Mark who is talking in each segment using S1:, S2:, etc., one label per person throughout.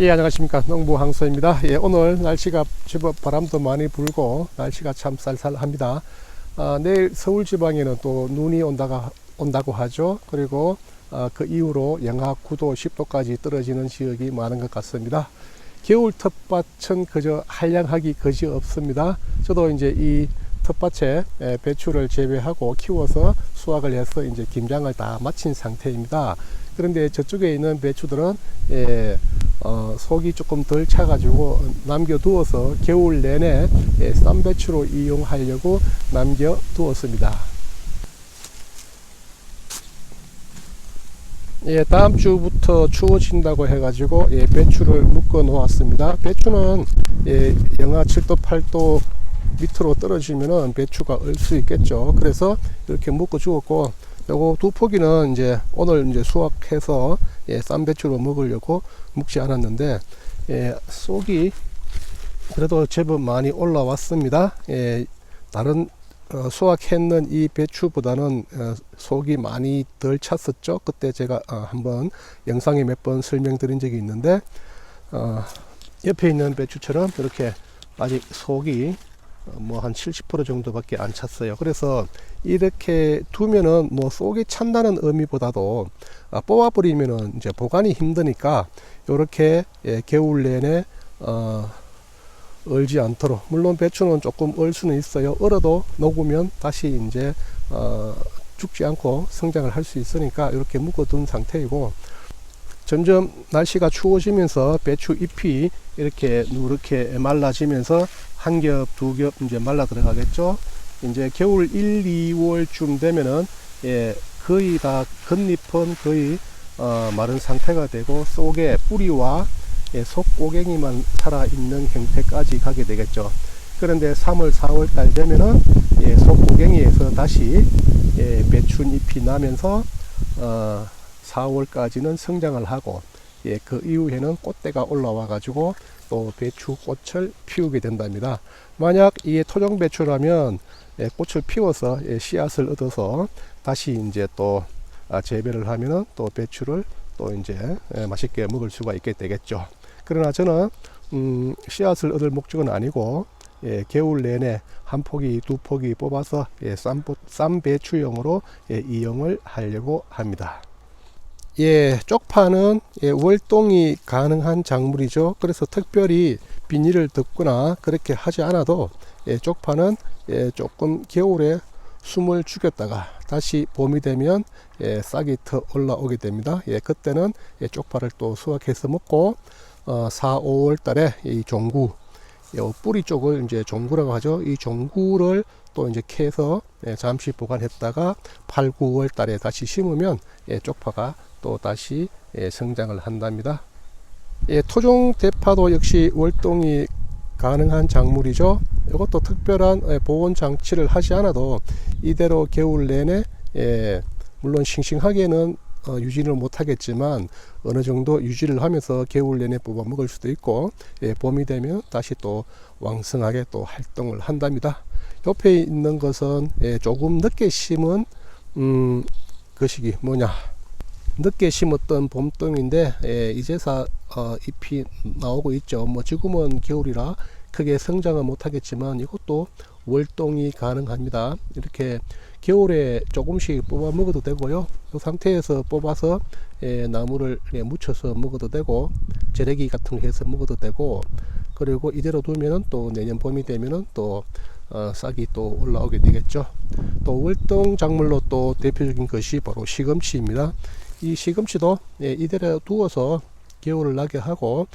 S1: 예, 안녕하십니까. 농부 항소입니다. 예, 오늘 날씨가 제법 바람도 많이 불고 날씨가 참 쌀쌀합니다. 아, 내일 서울 지방에는 또 눈이 온다가, 온다고 하죠. 그리고 아, 그 이후로 영하 9도, 10도까지 떨어지는 지역이 많은 것 같습니다. 겨울 텃밭은 그저 한량하기 거지 없습니다. 저도 이제 이 텃밭에 에, 배추를 재배하고 키워서 수확을 해서 이제 김장을 다 마친 상태입니다. 그런데 저쪽에 있는 배추들은 예, 어, 속이 조금 덜 차가지고 남겨두어서 겨울 내내 예, 쌈 배추로 이용하려고 남겨두었습니다. 예, 다음 주부터 추워진다고 해가지고 예, 배추를 묶어 놓았습니다. 배추는 예, 영하 7도, 8도 밑으로 떨어지면은 배추가 얼 수 있겠죠. 그래서 이렇게 묶어 주었고, 요거 두 포기는 이제 오늘 이제 수확해서 예, 쌈 배추로 먹으려고 묶지 않았는데, 예, 속이 그래도 제법 많이 올라왔습니다. 예, 다른 어, 수확했는 이 배추보다는 어, 속이 많이 덜 찼었죠. 그때 제가 어, 한번 영상에 몇 번 설명드린 적이 있는데 어, 옆에 있는 배추처럼 이렇게 아직 속이 뭐 한 70% 정도밖에 안 찼어요. 그래서 이렇게 두면은 뭐 속이 찬다는 의미보다도 아, 뽑아버리면은 이제 보관이 힘드니까 이렇게 예, 겨울 내내 어, 얼지 않도록 물론 배추는 조금 얼 수는 있어요 얼어도 녹으면 다시 이제 어, 죽지 않고 성장을 할 수 있으니까 이렇게 묶어둔 상태이고 점점 날씨가 추워지면서 배추 잎이 이렇게 누렇게 말라지면서 한 겹, 두 겹 이제 말라 들어가겠죠. 이제 겨울 1, 2월쯤 되면은 예, 거의 다 겉잎은 거의 어, 마른 상태가 되고 속에 뿌리와 예, 속고갱이만 살아있는 형태까지 가게 되겠죠. 그런데 3월, 4월 달 되면은 예, 속고갱이에서 다시 예, 배춘잎이 나면서 어, 4월까지는 성장을 하고 예, 그 이후에는 꽃대가 올라와 가지고 또 배추 꽃을 피우게 된답니다. 만약 이게 토종 배추라면 예, 꽃을 피워서 예, 씨앗을 얻어서 다시 이제 또 아, 재배를 하면은 또 배추를 또 이제 예, 맛있게 먹을 수가 있게 되겠죠. 그러나 저는 음, 씨앗을 얻을 목적은 아니고 예, 겨울 내내 한 포기 두 포기 뽑아서 예, 쌈, 쌈 배추용으로 예, 이용을 하려고 합니다. 예, 쪽파는 예, 월동이 가능한 작물이죠. 그래서 특별히 비닐을 덮거나 그렇게 하지 않아도 예, 쪽파는 예, 조금 겨울에 숨을 죽였다가 다시 봄이 되면 예, 싹이 더 올라오게 됩니다. 예, 그때는 예, 쪽파를 또 수확해서 먹고 어, 4, 5월 달에 이 종구 요 뿌리 쪽을 이제 종구라고 하죠. 이 종구를 또 이제 캐서 예, 잠시 보관했다가 8, 9월 달에 다시 심으면 예, 쪽파가 또 다시 예, 성장을 한답니다. 예, 토종 대파도 역시 월동이 가능한 작물이죠. 이것도 특별한 예, 보온 장치를 하지 않아도 이대로 겨울 내내 예, 물론 싱싱하게는 어, 유지를 못하겠지만 어느 정도 유지를 하면서 겨울 내내 뽑아 먹을 수도 있고 예, 봄이 되면 다시 또 왕성하게 또 활동을 한답니다. 옆에 있는 것은 예, 조금 늦게 심은 음, 것이 뭐냐 늦게 심었던 봄동인데 예, 이제서 어, 잎이 나오고 있죠. 뭐 지금은 겨울이라 크게 성장은 못하겠지만 이것도 월동이 가능합니다. 이렇게 겨울에 조금씩 뽑아 먹어도 되고요. 이 상태에서 뽑아서 예, 나무를 예, 묻혀서 먹어도 되고 재래기 같은 거 해서 먹어도 되고 그리고 이대로 두면은 또 내년 봄이 되면은 또 어, 싹이 또 올라오게 되겠죠. 또 월동 작물로 또 대표적인 것이 바로 시금치입니다. 이 시금치도 예, 이대로 두어서 겨울을 나게 하고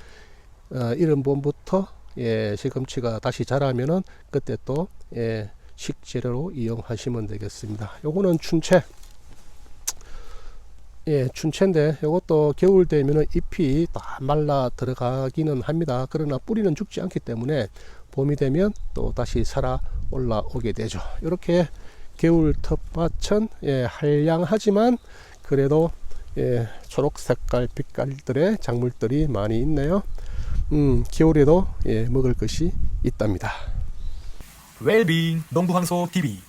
S1: 어, 이른 봄부터 예, 시금치가 다시 자라면은 그때 또 예, 식재료로 이용하시면 되겠습니다. 요거는 춘채. 예, 춘채인데 요것도 겨울 되면은 잎이 다 말라 들어가기는 합니다. 그러나 뿌리는 죽지 않기 때문에 봄이 되면 또 다시 살아 올라오게 되죠. 이렇게 겨울 텃밭은 예, 한량하지만 그래도 예, 초록 색깔 빛깔들의 작물들이 많이 있네요. 음, 겨울에도 예, 먹을 것이 있답니다.
S2: 웰빙 농부황소 TV